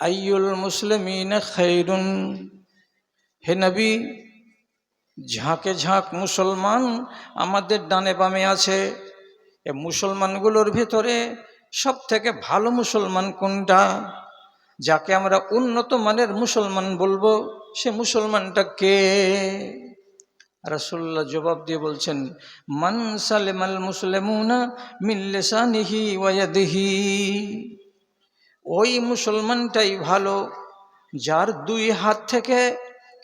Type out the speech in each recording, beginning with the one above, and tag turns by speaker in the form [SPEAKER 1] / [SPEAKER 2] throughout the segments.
[SPEAKER 1] আইয়ুল মুসলিমিন খৈরুন হে নবী, ঝাঁকে ঝাঁক মুসলমান আমাদের ডানে বামে আছে। এ মুসলমানগুলোর ভিতরে সব থেকে ভালো মুসলমান কোনটা? যাকে আমরা উন্নত মানের মুসলমান বলব, সে মুসলমানটা কে? রাসুল্লাহ জবাব দিয়ে বলছেন, মান সালেমাল মুসলিমুনা মিল্লেসানিহি ওয়াদিহি ওই মুসলমানটাই ভালো, যার দুই হাত থেকে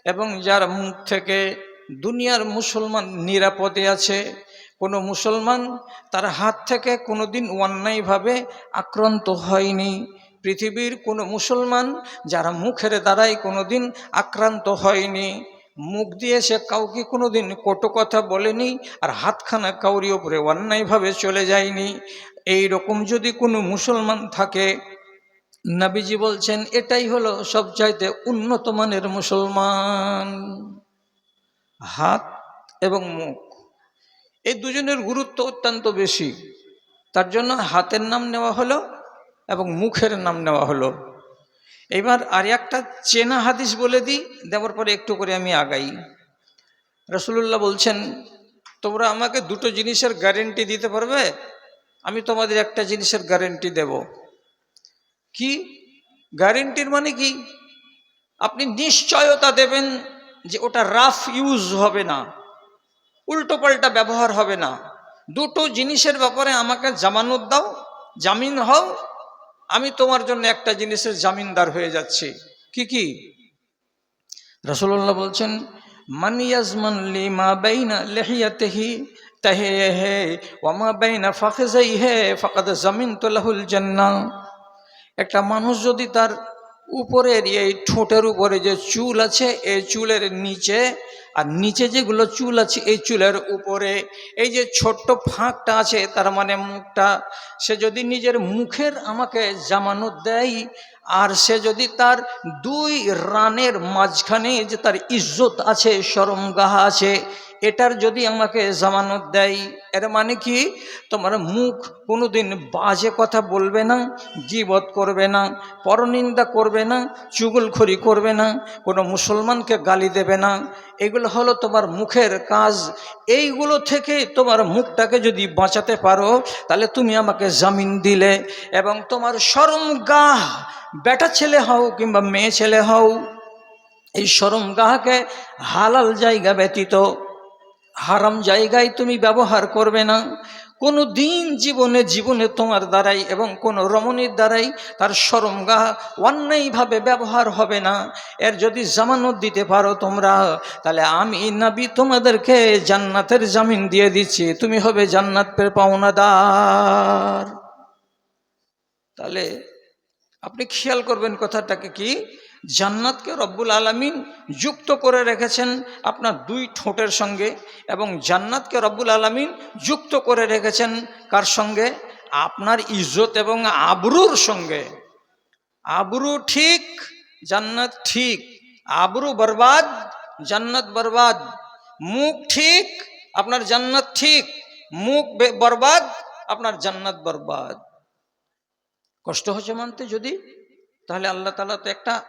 [SPEAKER 1] এবং যার মুখ থেকে দুনিয়ার মুসলমান নিরাপদে আছে। কোনো মুসলমান তার হাত থেকে কোনো দিন অন্যায়ভাবে আক্রান্ত হয়নি। পৃথিবীর কোনো মুসলমান যারা মুখের দ্বারাই কোনো দিন আক্রান্ত হয়নি। মুখ দিয়ে সে কাউকে কোনো দিন কটু কথা বলেনি আর হাতখানা কাউরি ওপরে অন্যায়ভাবে চলে যায়নি। এই রকম যদি কোনো মুসলমান থাকে নাবিজি বলছেন, এটাই হলো সবচাইতে উন্নত মানের মুসলমান। হাত এবং মুখ, এই দুজনের গুরুত্ব অত্যন্ত বেশি। তার জন্য হাতের নাম নেওয়া হলো এবং মুখের নাম নেওয়া হলো। এবার আর একটা চেনা হাদিস বলে দিই, দেওয়ার পরে একটু করে আমি আগাই। রসুল্লাহ বলছেন, তোমরা আমাকে দুটো জিনিসের গ্যারেন্টি দিতে পারবে, আমি তোমাদের একটা জিনিসের গ্যারেন্টি দেব। কি? গ্যারেন্টির মানে কি? আপনি নিশ্চয়তা দেবেন যে ওটা রাফ ইউজ হবে না উল্টো পাল্টা ব্যবহার হবে না। দুটো জিনিসের ব্যাপারে আমাকে জামানত দাও, জামিন হও, আমি তোমার জন্য একটা জিনিসের জামিনদার হয়ে যাচ্ছি। কি কি? রসুল্লাহ বলছেন মানিয়াজমান লি মা বাইনা লেহিয়াতেহি তাহে হে ওমা বাইনা ফাখেজাই হে ফাকাদ জামিন তোলাহুল জান্না একটা মানুষ যদি তার উপরের এই ঠোঁটের উপরে যে চুল আছে, এই চুলের নিচে, আর নিচে যেগুলো চুল আছে, এই চুলের উপরে, এই যে ছোট্ট ফাঁকটা আছে, তার মানে মুখটা, সে যদি নিজের মুখের আমাকে জামানত দেয়, আর সে যদি তার দুই রানের মাঝখানে যে তার ইজ্জত আছে সরমগাহা আছে এটার যদি আমাকে জামানত দেয়, এর মানে কি? তোমার মুখ কোনোদিন বাজে কথা বলবে না, গিবত করবে না, পরনিন্দা করবে না, চুগলখড়ি করবে না, কোনো মুসলমানকে গালি দেবে না। এগুলো হলো তোমার মুখের কাজ। এইগুলো থেকে তোমার মুখটাকে যদি বাঁচাতে পারো, তাহলে তুমি আমাকে জামিন দিলে এবং তোমার সরম গাহ বেটা ছেলে হও কিংবা মেয়ে ছেলে হও, এই সরম গাহকে হালাল জায়গা ব্যতীত হারাম জায়গায় তুমি ব্যবহার করবে না। কোনো দিন জীবনে জীবনে তোমার দ্বারাই এবং কোনো রমণীর দ্বারাই তার সরমগা অন্যায়ভাবে ব্যবহার হবে না। এর যদি জামানত দিতে পারো তোমরা, তাহলে আমি নাবি তোমাদেরকে জান্নাতের জামিন দিয়ে দিচ্ছি। তুমি হবে জান্নাত পের পাওনাদার। তাহলে আপনি খেয়াল করবেন কথাটাকে কি? জান্নাতকে রব্বুল আলমিন যুক্ত করে রেখেছেন আপনার দুই ঠোঁটের সঙ্গে এবং জান্নাতকে রব্বুল আলমিন যুক্ত করে রেখেছেন কার সঙ্গে? আপনার ইজ্জত এবং আবরুর সঙ্গে। আবরু ঠিক, জান্নাত ঠিক। আবরু বরবাদ, জান্নাত বরবাদ। মুখ ঠিক, আপনার জান্নাত ঠিক। মুখ বরবাদ, আপনার জান্নাত বরবাদ। কষ্ট হচ্ছে মানতে যদি? তাহলে আল্লাহ তালা তো একটা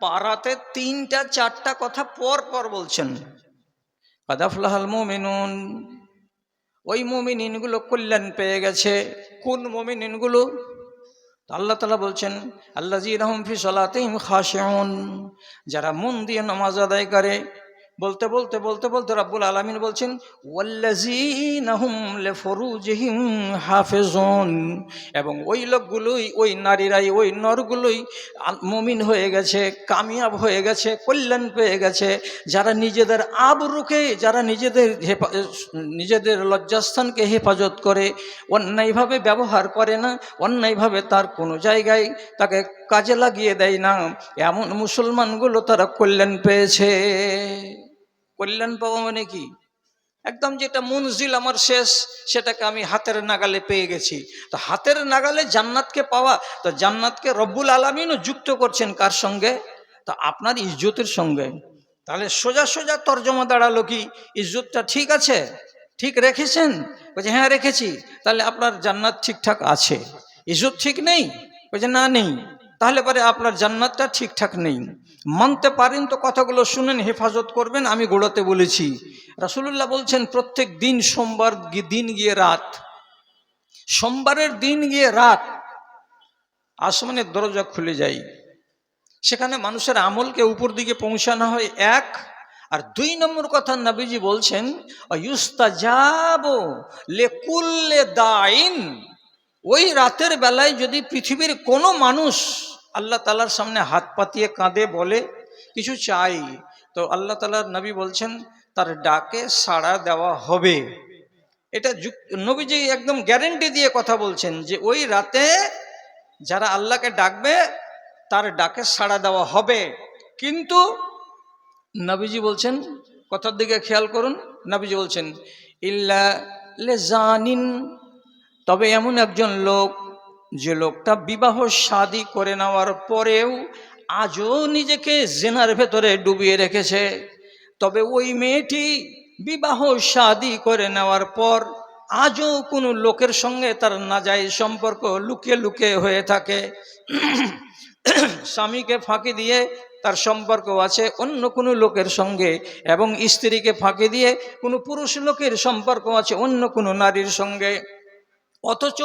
[SPEAKER 1] পাড়াতে তিনটা, চারটা কথা পর পর বলছেন। কাদাফলাহাল মোমিনুন, ওই মোমিনিনগুলো কল্যাণ পেয়ে গেছে। কোন মোমিনিনগুলো? আল্লাহ তালা বলছেন আল্লাহ জি রহমফি সালাতে খাসেউন যারা মন দিয়ে নামাজ আদায় করে বলতে বলতে বলতে বলতে রাব্বুল আলমিন বলছেন হাফেজন। এবং ওই লোকগুলোই, ওই নারীরাই, ওই নরগুলোই মমিন হয়ে গেছে, কামিয়াব হয়ে গেছে, কল্যাণ পেয়ে গেছে। যারা নিজেদের আবরুকে, যারা নিজেদের নিজেদের লজ্জাস্থানকে হেফাজত করে, অন্যায়ভাবে ব্যবহার করে না, অন্যায়ভাবে তার কোনো জায়গায় তাকে কাজে লাগিয়ে দেয় না, এমন মুসলমানগুলো তারা কল্যাণ পেয়েছে। কল্যাণ পাওয়া মানে কি? একদম যেটা মনজিল আমার শেষ, সেটাকে আমি হাতের নাগালে পেয়ে গেছি। তো হাতের নাগালে জান্নাতকে পাওয়া, তো জান্নাতকে রব্বুল আলমিনও যুক্ত করছেন কার সঙ্গে? তো আপনার ইজ্জতের সঙ্গে। তাহলে সোজা সোজা তর্জমা দাঁড়াল কি? ইজ্জতটা ঠিক আছে? ঠিক রেখেছেন? বলছে হ্যাঁ রেখেছি। তাহলে আপনার জান্নাত ঠিকঠাক আছে। ইজ্জত ঠিক নেই? বলছে, না, নেই। তাহলে পরে আপনার জান্নাতটা ঠিকঠাক নেই। মানতে পারেন তো কথাগুলো শুনেন, হেফাজত করবেন, আমি গোড়াতে বলেছি। রাসুলুল্লাহ বলছেন, প্রত্যেক দিন সোমবার দিন গিয়ে রাত। সোমবারের দিন গিয়ে রাত। আসমানের দরজা খুলে যায়। সেখানে মানুষের আমলকে উপর দিকে পৌঁছানো হয় এক। আর দুই নম্বর কথা নবীজি বলছেন দাইন ওই রাতের বেলায় যদি পৃথিবীর কোনো মানুষ আল্লাহ তালার সামনে হাত পাতিয়ে কাঁদে, বলে, কিছু চাই। তো আল্লাহ তালার নবী বলছেন, তার ডাকে সাড়া দেওয়া হবে। এটা নবীজি একদম গ্যারেন্টি দিয়ে কথা বলছেন যে, ওই রাতে যারা আল্লাহকে ডাকবে, তার ডাকে সাড়া দেওয়া হবে। কিন্তু নবীজি বলছেন, কথার দিকে খেয়াল করুন, নবীজি বলছেন, ইল্লা লে জানিন। তবে এমন একজন লোক যে লোকটা বিবাহ শাদী করে নেওয়ার পরেও আজও নিজেকে জেনার ভেতরে ডুবিয়ে রেখেছে। তবে ওই মেয়েটি বিবাহ শাদী করে নেওয়ার পর আজও কোনো লোকের সঙ্গে তার নাজাই সম্পর্ক লুকিয়ে লুকিয়ে হয়ে থাকে। স্বামীকে ফাঁকি দিয়ে তার সম্পর্ক আছে অন্য কোনো লোকের সঙ্গে এবং স্ত্রীকে ফাঁকি দিয়ে কোনো পুরুষ লোকের সম্পর্ক আছে অন্য কোনো নারীর সঙ্গে। অথচ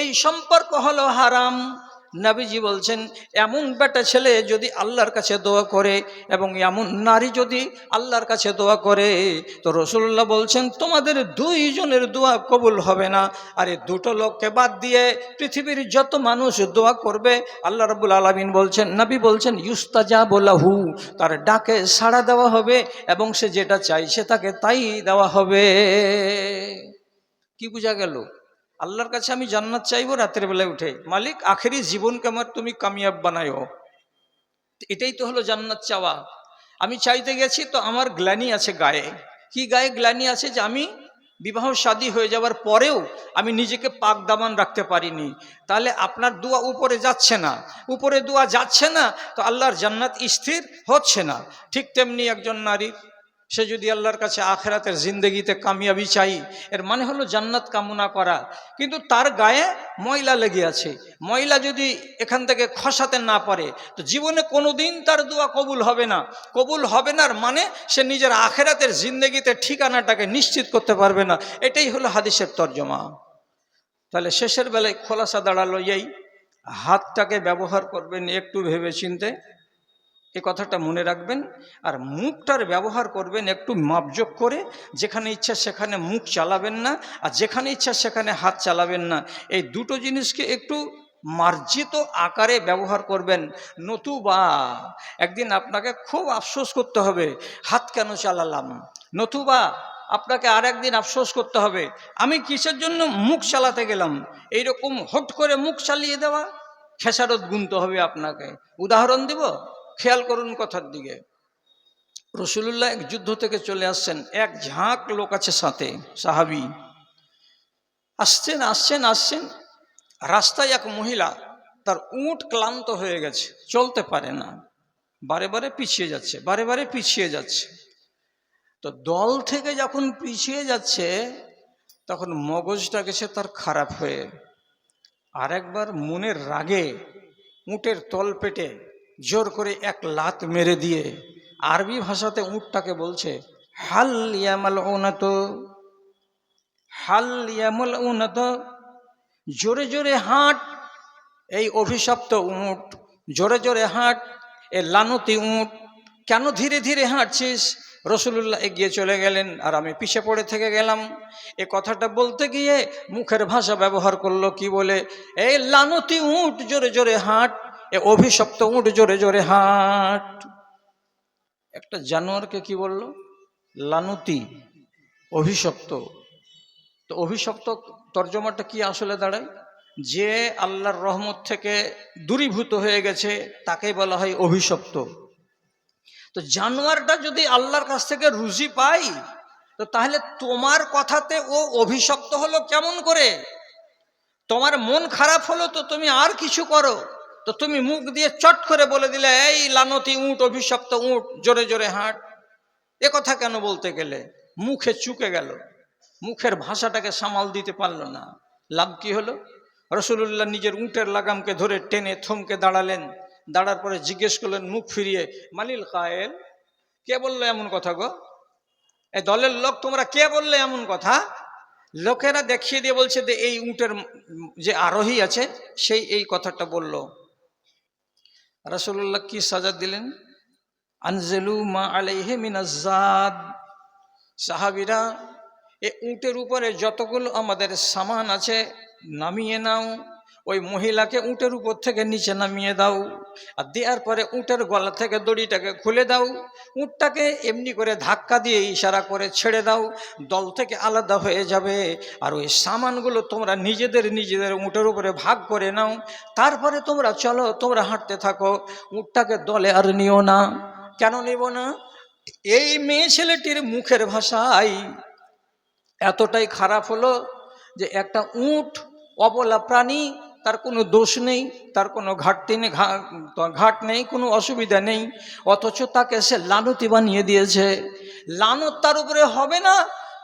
[SPEAKER 1] এই সম্পর্ক হলো হারাম। নাবিজি বলছেন, এমন বেটা ছেলে যদি আল্লাহর কাছে দোয়া করে এবং এমন নারী যদি আল্লাহর কাছে দোয়া করে, তো রসুল্লাহ বলছেন, তোমাদের দুইজনের দোয়া কবুল হবে না। আর এই দুটো লোককে বাদ দিয়ে পৃথিবীর যত মানুষ দোয়া করবে, আল্লাহ রবুল আলমিন বলছেন, নবী বলছেন ইউস্তাজা বলাহু তার ডাকে সাড়া দেওয়া হবে এবং সে যেটা চাইছে তাকে তাই দেওয়া হবে। কি বোঝা গেল? আল্লাহর কাছে আমি জান্নাত চাইব রাতের বেলায় উঠে। মালিক, আখেরি জীবনকে আমার তুমি কামিয়াব বানায়ো। এটাই তো হলো জান্নাত চাওয়া। আমি চাইতে গেছি তো আমার গ্লানি আছে গায়ে। কি গায়ে গ্লানি আছে যে আমি বিবাহ শাদী হয়ে যাওয়ার পরেও আমি নিজেকে পাক দামান রাখতে পারিনি। তাহলে আপনার দোয়া উপরে যাচ্ছে না। উপরে দোয়া যাচ্ছে না, তো আল্লাহর জান্নাত স্থির হচ্ছে না। ঠিক তেমনি একজন নারীর সে যদি আল্লাহর কাছে আখেরাতের জিন্দগিতে কামিয়াবি চাই, এর মানে হলো জান্নাত কামনা করা। কিন্তু তার গায়ে ময়লা লেগে আছে। ময়লা যদি এখান থেকে খসাতে না পারে, তো জীবনে কোনোদিন তার দোয়া কবুল হবে না। কবুল হবে না মানে সে নিজের আখেরাতের জিন্দগিতে ঠিকানাটাকে নিশ্চিত করতে পারবে না। এটাই হলো হাদিসের তর্জমা। তাহলে শেষের বেলায় খোলাসা দাঁড়াল এই। হাতটাকে ব্যবহার করবেন একটু ভেবে চিনতে এ কথাটা মনে রাখবেন। আর মুখটার ব্যবহার করবেন একটু মাপজোক করে। যেখানে ইচ্ছা সেখানে মুখ চালাবেন না, আর যেখানে ইচ্ছা সেখানে হাত চালাবেন না। এই দুটো জিনিসকে একটু মার্জিত আকারে ব্যবহার করবেন। নতুবা একদিন আপনাকে খুব আফসোস করতে হবে, হাত কেন চালালাম? নতুবা আপনাকে আর একদিন আফসোস করতে হবে, আমি কিসের জন্য মুখ চালাতে গেলাম? এইরকম হট করে মুখ চালিয়ে দেওয়া খেসারত গুনতে হবে আপনাকে। উদাহরণ দিব? খেয়াল করুন কথার দিকে। রসুলুল্লাহ এক যুদ্ধ থেকে চলে আসছেন, এক ঝাঁক লোক আছে সাথে, সাহাবি। আসছেন আসছেন আসছেন, রাস্তায় এক মহিলা তার উঁট ক্লান্ত হয়ে গেছে, চলতে পারে না। বারে বারে পিছিয়ে যাচ্ছে, বারে বারে পিছিয়ে যাচ্ছে। তো দল থেকে যখন পিছিয়ে যাচ্ছে, তখন মগজটা গেছে তার খারাপ হয়ে, আরেকবার মনের রাগে উঁটের তল পেটে জোর করে এক লাত মেরে দিয়ে আরবি ভাষাতে উঁটটাকে বলছে, হাল ইয়ামাল উনত, হাল ইয়ামল উনত। জোরে জোরে হাঁট, এই অভিশপ্ত উঁট, জোরে জোরে হাঁট, এ লানতি উঁট, কেন ধীরে ধীরে হাঁটছিস? রসুল্লাহ এগিয়ে চলে গেলেন আর আমি পিছে পড়ে থেকে গেলাম। এ কথাটা বলতে গিয়ে মুখের ভাষা ব্যবহার করল কি বলে, এই লানতি উঁট, জোরে জোরে হাঁট। এ অভিশপ্ত উঁট জোরে জোরে হাট। একটা জানোয়ারকে কি বলল? লানুতি, অভিশপ্ত। তো অভিশপ্ত তর্জমাটা কি আসলে দাঁড়ায়? যে আল্লাহর রহমত থেকে দূরীভূত হয়ে গেছে তাকে বলা হয় অভিশপ্ত। তো জানোয়ারটা যদি আল্লাহর কাছ থেকে রুজি পাই তো তাহলে তোমার কথাতে ও অভিশপ্ত হলো কেমন করে? তোমার মন খারাপ হলো তো তুমি আর কিছু করো? তো তুমি মুখ দিয়ে চট করে বলে দিলে, এই লানতি উঁট, অভিশপ্ত উঁট, জোরে জোরে হাঁট। এ কথা কেন বলতে গেলে? মুখে চুকে গেল। মুখের ভাষাটাকে সামাল দিতে পারল না। লাভ কি হলো? রসুল্লাহ নিজের উঁটের লাগামকে ধরে টেনে থমকে দাঁড়ালেন। দাঁড়ার পরে জিজ্ঞেস করলেন, মুখ ফিরিয়ে মালিল কায়েল? কে বলল এমন কথা গো? এই দলের লোক, তোমরা কে বললে এমন কথা? লোকেরা দেখিয়ে দিয়ে বলছে যে, এই উটের যে আরোহী আছে, সেই এই কথাটা বলল। রাসূলুল্লাহ কি সাজা দিলেন? আনজেলু মা আলাইহে মিনাজাদ সাহাবিরা, এ উঁটের উপরে যতগুলো আমাদের সামান আছে, নামিয়ে নাও। ওই মহিলাকে উঁটের উপর থেকে নিচে নামিয়ে দাও। আর দেওয়ার পরে উটের গলা থেকে দড়িটাকে খুলে দাও। উটটাকে এমনি করে ধাক্কা দিয়ে ইশারা করে ছেড়ে দাও। দল থেকে আলাদা হয়ে যাবে। আর ওই সামানগুলো তোমরা নিজেদের নিজেদের উটের উপরে ভাগ করে নাও। তারপরে তোমরা চলো, তোমরা হাঁটতে থাকো। উটটাকে দলে আর নিও না। কেন নেব না? এই মেয়ে ছেলেটির মুখের ভাষাই এতটাই খারাপ হলো যে একটা উট অবলা প্রাণী তার কোনো দোষ নেই, তার কোনো ঘাটতি নেই ঘাট নেই, কোনো অসুবিধা নেই। অথচ তাকে সে লানতি বানিয়ে দিয়েছে। লানত তার উপরে হবে না,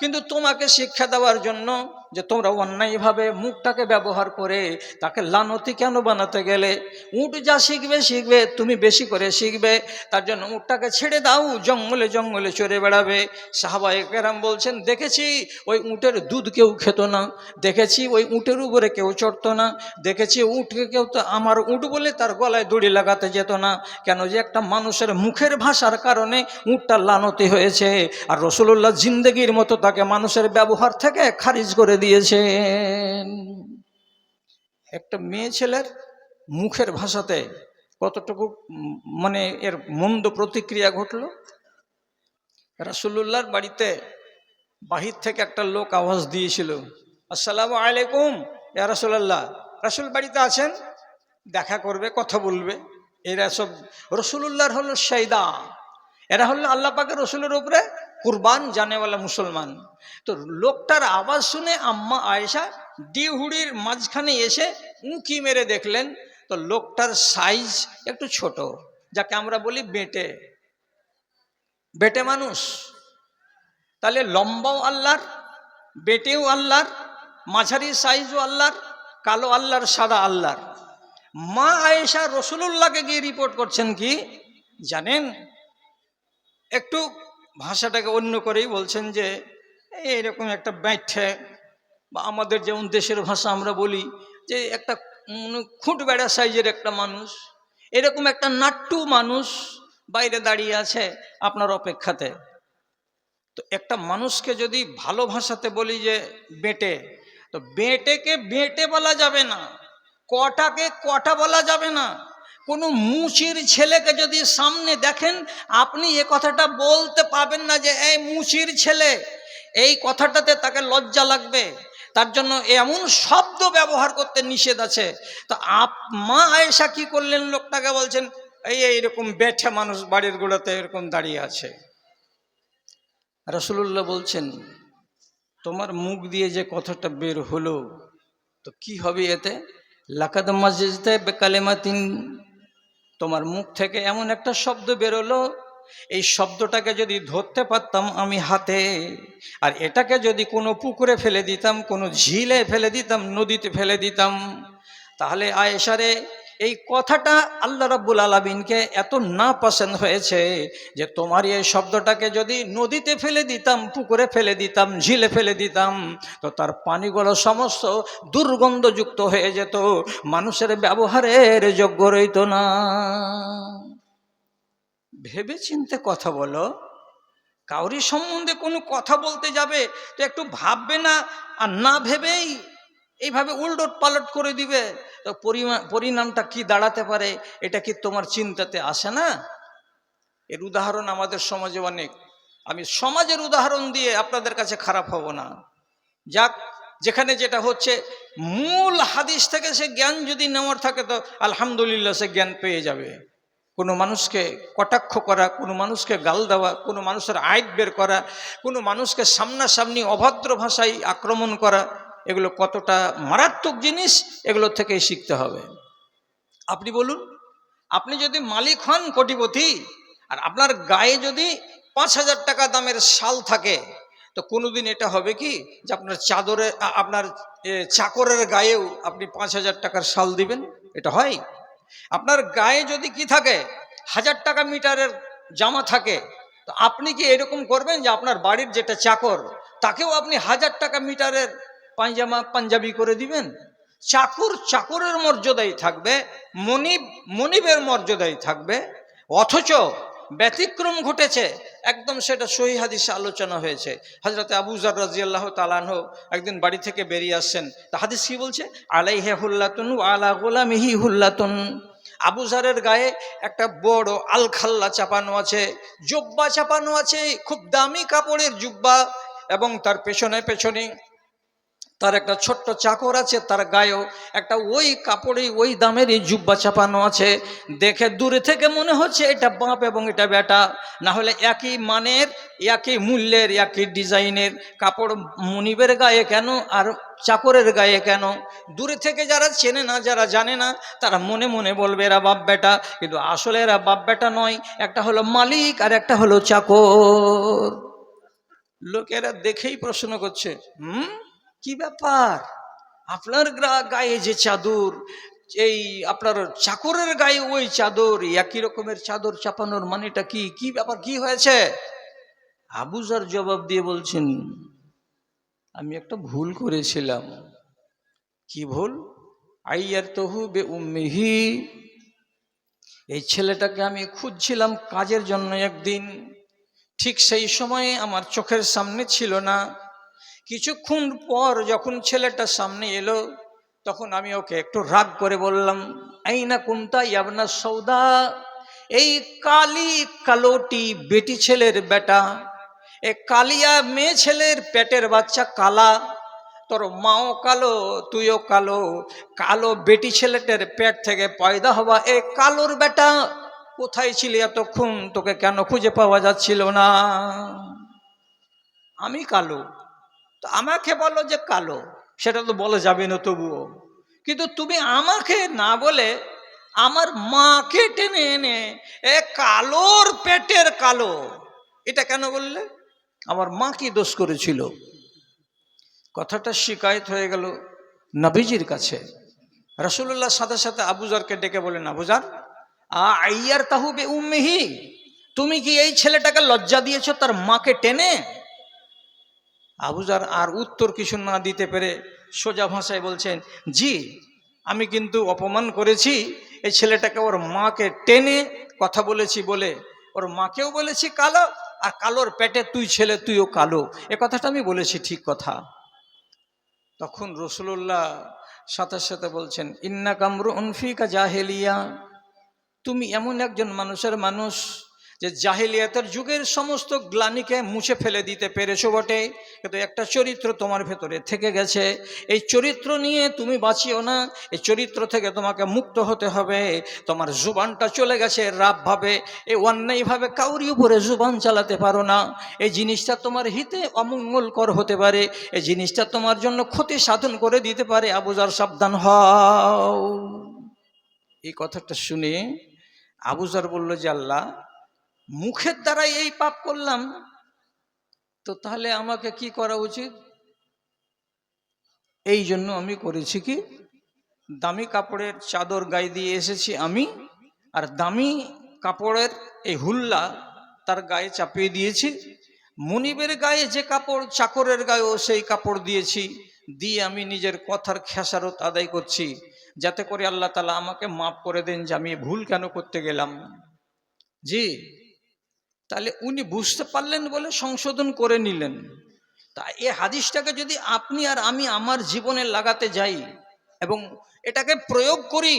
[SPEAKER 1] কিন্তু তোমাকে শিক্ষা দেওয়ার জন্য যে তোমরা অন্যায়ভাবে মুখটাকে ব্যবহার করে তাকে লানতি কেন বানাতে গেলে? উট যা শিখবে শিখবে, তুমি বেশি করে শিখবে। তার জন্য উটটাকে ছেড়ে দাও, জঙ্গলে জঙ্গলে চড়ে বেড়াবে। সাহাবায়ে কেরাম বলছেন, দেখেছি, ওই উটের দুধ কেউ খেত না। দেখেছি, ওই উটের উপরে কেউ চড়তো না। দেখেছি, উটকে কেউ তো আমার উট বলে তার গলায় দড়ি লাগাতে যেত না। কেন যে একটা মানুষের মুখের ভাষার কারণে উটটা লানতি হয়েছে। আর রসুল্লাহ জিন্দগির মতো তাকে মানুষের ব্যবহার থেকে খারিজ করে দিয়েছেন। একটা মেয়ে ছেলের মুখের ভাষাতে কতটুকু মানে এর মন্দ প্রতিক্রিয়া ঘটল? রাসুল্লাহর বাড়িতে বাহির থেকে একটা লোক আওয়াজ দিয়েছিল, আসসালামু আলাইকুম, ইয়া রাসুলাল্লাহ, রাসুল বাড়িতে আছেন? দেখা করবে, কথা বলবে। এরা সব রসুল্লাহর হলো সেইদা এরা হলো আল্লাহ পাকের রসুলের উপরে কুরবান জানেওয়ালা মুসলমান। তো লোকটার আওয়াজ শুনে আম্মা আয়েশা ডিহুড়ির মাঝখানে এসে উঁকি মেরে দেখলেন, তো লোকটার সাইজ একটু ছোট, যাকে আমরা বলি বেটে। বেটে মানুষ, তাহলে লম্বাও আল্লাহর, বেটেও আল্লাহর, মাঝারি সাইজও আল্লাহর, কালো আল্লাহর, সাদা আল্লাহর। মা আয়েশা রসুলুল্লাহকে গিয়ে রিপোর্ট করছেন কি, জানেন, একটু ভাষাটাকে অন্য করেই বলছেন যে এরকম একটা ব্যাঠে বা আমাদের যেমন দেশের ভাষা আমরা বলি যে, একটা খুঁট বেড়া সাইজের একটা মানুষ, এরকম একটা নাট্টু মানুষ বাইরে দাঁড়িয়ে আছে আপনার অপেক্ষাতে? তো একটা মানুষকে যদি ভালো ভাষাতে বলি যে, বেটে তো বেটেকে বেটে বলা যাবে না, কটাকে কটা বলা যাবে না কোনো মুচির ছেলেকে যদি সামনে দেখেন, আপনি এ কথাটা বলতে পাবেন না যে, এই মুচির ছেলে। এই কথাটাতে তাকে লজ্জা লাগবে। তার জন্য এমন শব্দ ব্যবহার করতে নিষেধ আছে। তো আপ, মা আয়েশা কি করলেন? লোকটাকে বলছেন, এই এইরকম বেঠে মানুষ বাড়ির গোড়াতে এরকম দাঁড়িয়ে আছে। রসুল্লাহ বলছেন, তোমার মুখ দিয়ে যে কথাটা বের হলো, তো কি হবে এতে? লাকাদ মসজিদে বেকালেমাতিন তোমার মুখ থেকে এমন একটা শব্দ বেরোলো, এই শব্দটাকে যদি ধরতে পারতাম আমি হাতে, আর এটাকে যদি কোনো পুকুরে ফেলে দিতাম, কোনো ঝিলে ফেলে দিতাম, নদীতে ফেলে দিতাম, তাহলে আয়েশারে এই কথাটা আল্লাহ রাব্বুল আলমিনকে এত না পছন্দ হয়েছে যে তোমার এই শব্দটাকে যদি নদীতে ফেলে দিতাম, পুকুরে ফেলে দিতাম, ঝিলে ফেলে দিতাম, তো তার পানিগুলো সমস্ত দুর্গন্ধযুক্ত হয়ে যেত, মানুষের ব্যবহারের যোগ্য রইত না। ভেবে চিনতে কথা বলো, কাউরি সম্বন্ধে কোনো কথা বলতে যাবে, তো একটু ভাববে না, আর না ভেবেই এইভাবে উল্টট পালট করে দিবে। তো পরিণামটা কি দাঁড়াতে পারে, এটা কি তোমার চিন্তাতে আসে না? এর উদাহরণ আমাদের সমাজে অনেক। আমি সমাজের উদাহরণ দিয়ে আপনাদের কাছে খারাপ হব না। যাক, যেখানে যেটা হচ্ছে, মূল হাদিস থেকে সে জ্ঞান যদি নেওয়ার থাকে, তো আলহামদুলিল্লাহ সে জ্ঞান পেয়ে যাবে। কোনো মানুষকে কটাক্ষ করা, কোনো মানুষকে গাল দেওয়া, কোনো মানুষের আইট বের করা, কোনো মানুষকে সামনাসামনি অভদ্র ভাষায় আক্রমণ করা এগুলো কতটা মারাত্মক জিনিস, এগুলো থেকেই শিখতে হবে। আপনি বলুন, আপনি যদি মালিক হন কোটিপতি, আর আপনার গায়ে যদি পাঁচ হাজার টাকা দামের শাল থাকে, তো তো কোনোদিন এটা হবে কি যে আপনার চাদরে আপনার চাকরের গায়েও আপনি পাঁচ হাজার টাকার শাল দিবেন? এটা হয়। আপনার গায়ে যদি কি থাকে, হাজার টাকা মিটারের জামা থাকে, তো আপনি কি এরকম করবেন যে আপনার বাড়ির যেটা চাকর, তাকেও আপনি হাজার টাকা মিটারের পায়জামা পাঞ্জাবি করে দিবেন। চাকুর চাকরের মর্যাদাই থাকবে, মনিব, মনিবের মর্যাদাই থাকবে। অথচ ব্যতিক্রম ঘটেছে, একদম সেটা সহি হাদিসে আলোচনা হয়েছে। হজরত আবুজার রাজিয়াল্লাহ তালানহ একদিন বাড়ি থেকে বেরিয়ে আসছেন। তা হাদিস কি বলছে? আলাই হে হুল্লাতুন আলা গোলামিহি হুল্লাতুন। আবুজারের গায়ে একটা বড় আলখাল্লা চাপানো আছে, জুব্বা চাপানো আছে, খুব দামি কাপড়ের জুব্বা এবং তার পেছনে পেছনে তার একটা ছোট্ট চাকর আছে, তার গায়েও একটা ওই কাপড়ে ওই দামের এই জুব্বা চাপানো আছে। দেখে দূরে থেকে মনে হচ্ছে এটা বাপ এবং এটা বেটা। না হলে একই মানের, একই মূল্যের, একই ডিজাইনের কাপড় মনিবের গায়ে কেন আর চাকরের গায়ে কেন? দূরে থেকে যারা চেনে না, যারা জানে না, তারা মনে মনে বলবে, এরা বাপ বেটা। কিন্তু আসলে এরা বাপ বেটা নয়, একটা হলো মালিক আর একটা হলো চাকর। লোকেরা দেখেই প্রশ্ন করছে, হুম? কি ব্যাপার? আপনার গায়ে যে চাদর, এই আপনার চাকরের গায়ে ওই চাদর, একই রকমের চাদর চাপানোর মানেটা কি? কি ব্যাপার, কি হয়েছে? আবুজার জবাব দিয়ে বলছেন, আমি একটা ভুল করেছিলাম। কি ভুল? আইয়ার তহু বে উম্মিহি এই ছেলেটাকে আমি খুঁজছিলাম কাজের জন্য একদিন। ঠিক সেই সময়ে আমার চোখের সামনে ছিল না। কিছুক্ষণ পর যখন ছেলেটা সামনে এলো, তখন আমি ওকে একটু রাগ করে বললাম এই না কুন্তা ইয়াবনা সৌদা? এই কালি কালোটি বেটি ছেলের বেটা, এ কালিয়া মেয়ে ছেলের পেটের বাচ্চা কালা, তোর মাও কালো, তুইও কালো কালো বেটি ছেলেটার পেট থেকে পয়দা হওয়া এ কালোর বেটা, কোথায় ছিলি এতক্ষণ? তোকে কেন খুঁজে পাওয়া যাচ্ছিল না? আমি কালো। তো আমাকে বলো যে কালো, সেটা তো বলা যাবে না তবুও। কিন্তু তুমি আমাকে না বলে আমার মাকে টেনে এনে, এ কালোর পেটের কালো, এটা কেন বললে? আমার মা কি দোষ করেছিল? কথাটা শিকায়ত হয়ে গেল নবীজির কাছে। রসুল্লাহ সাথে সাথে আবুজারকে ডেকে বলেন, আবুজার আইয়ার তাহু বে উম্মিহি তুমি কি এই ছেলেটাকে লজ্জা দিয়েছ তার মাকে টেনে? আবুজার আর উত্তর কিছু না দিতে পেরে সোজা ভাষায় বলছেন, জি, আমি কিন্তু অপমান করেছি, এই ছেলেটাকে ওর মাকে টেনে কথা বলেছি বলে। ওর মাকেও বলেছি কালো, আর কালোর পেটে তুই ছেলে, তুইও কালো। এ কথাটা আমি বলেছি ঠিক কথা। তখন রসুল্লাহ সাথে সাথে বলছেন ইন্না কামরু উনফিকা জাহেলিয়া, তুমি এমন একজন মানুষের মানুষ যে জাহিলিয়াতের যুগের সমস্ত গ্লানিকে মুছে ফেলে দিতে পেরেছ বটে। কিন্তু একটা চরিত্র তোমার ভেতরে থেকে গেছে। এই চরিত্র নিয়ে তুমি বাঁচিও না। এই চরিত্র থেকে তোমাকে মুক্ত হতে হবে। তোমার জুবানটা চলে গেছে রাবভাবে এই অন্যায়ভাবে কাউরি উপরে জুবান চালাতে পারো না। এই জিনিসটা তোমার হিতে অমঙ্গলকর হতে পারে। এই জিনিসটা তোমার জন্য ক্ষতি সাধন করে দিতে পারে। আবুজার সাবধান হও। এই কথাটা শুনে আবুজার বলল যে, আল্লাহ মুখের দ্বারাই এই পাপ করলাম, তো তাহলে আমাকে কি করা উচিত? এই জন্য আমি করেছি কি, দামি কাপড়ের চাদর গায়ে দিয়ে এসেছি আমি, আর দামি কাপড়ের এই হুল্লা তার গায়ে চাপিয়ে দিয়েছি। মনিবের গায়ে যে কাপড়, চাকরের গায়েও সেই কাপড় দিয়েছি, দিয়ে আমি নিজের কথার খেসারত আদায় করছি, যাতে করে আল্লাহ তালা আমাকে মাফ করে দেন যে আমি ভুল কেন করতে গেলাম। জি তাহলে উনি বুঝতে পারলেন বলে সংশোধন করে নিলেন। তা এ হাদিসটাকে যদি আপনি আর আমি আমার জীবনে লাগাতে যাই এবং এটাকে প্রয়োগ করি,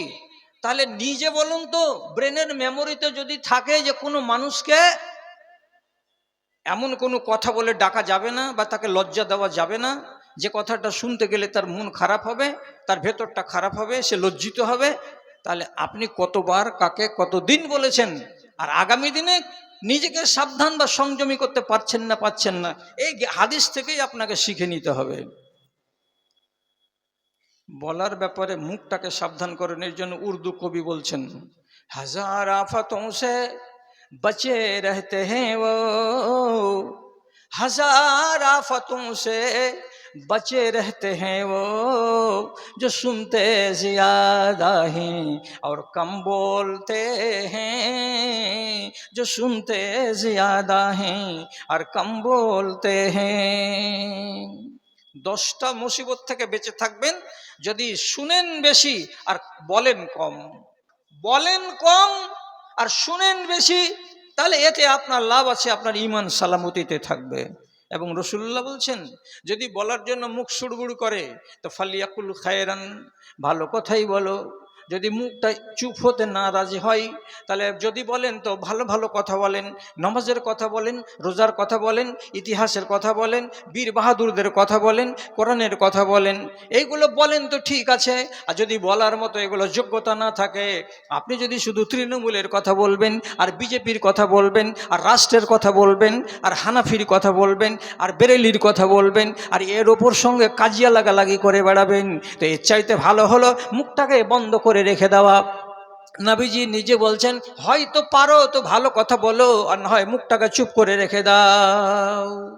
[SPEAKER 1] তাহলে নিজে বলুন তো ব্রেনের মেমোরিতে যদি থাকে যে কোনো মানুষকে এমন কোনো কথা বলে ডাকা যাবে না বা তাকে লজ্জা দেওয়া যাবে না, যে কথাটা শুনতে গেলে তার মন খারাপ হবে, তার ভেতরটা খারাপ হবে, সে লজ্জিত হবে, তাহলে আপনি কতবার কাকে কতদিন বলেছেন? আর আগামী দিনে নিজেকে সাবধান বা সংযমী করতে পারছেন না, পাচ্ছেন না, এই হাদিস থেকেই আপনাকে শিখে নিতে হবে। বলার ব্যাপারে মুখটাকে সাবধান করেন, এর জন্য উর্দু কবি বলছেন, হাজার আফাত সে বচে রহতে হ্যাঁ ও, হাজার আফাতোঁ সে बचे रहते हैं वो जो सुनते ज्यादा हैं और कम बोलते हैं जो सुनते ज्यादा हैं और कम बोलते हैं দশটা মুসিবত থেকে বেঁচে থাকবেন যদি শুনেন বেশি আর বলেন কম বলেন কম আর শুনেন বেশি তাহলে এতে আপনার লাভ আছে আপনার ইমান সালামতিতে থাকবে এবং রসুল্লাহ বলছেন, যদি বলার জন্য মুখ সুড়বুড় করে, তো ফালিয়াকুল খায়রান, ভালো কথাই বলো। যদি মুখটা চুপ হতে না রাজি হয়, তাহলে যদি বলেন তো ভালো ভালো কথা বলেন, নমাজের কথা বলেন, রোজার কথা বলেন, ইতিহাসের কথা বলেন, বীর বাহাদুরদের কথা বলেন, কোরআনের কথা বলেন, এইগুলো বলেন তো ঠিক আছে। আর যদি বলার মতো এগুলো যোগ্যতা না থাকে, আপনি যদি শুধু তৃণমূলের কথা বলবেন, আর বিজেপির কথা বলবেন, আর রাষ্ট্রের কথা বলবেন, আর হানাফির কথা বলবেন, আর বেরেলির কথা বলবেন, আর এর ওপর সঙ্গে কাজিয়া লাগালাগি করে বেড়াবেন, তো এর চাইতে ভালো হলো মুখটাকে বন্ধ করে রেখে দেওয়া। নাবিজি নিজে বলছেন, হয়তো পারো, তো ভালো কথা বলো, আর হয় মুখটাকে চুপ করে রেখে দাও।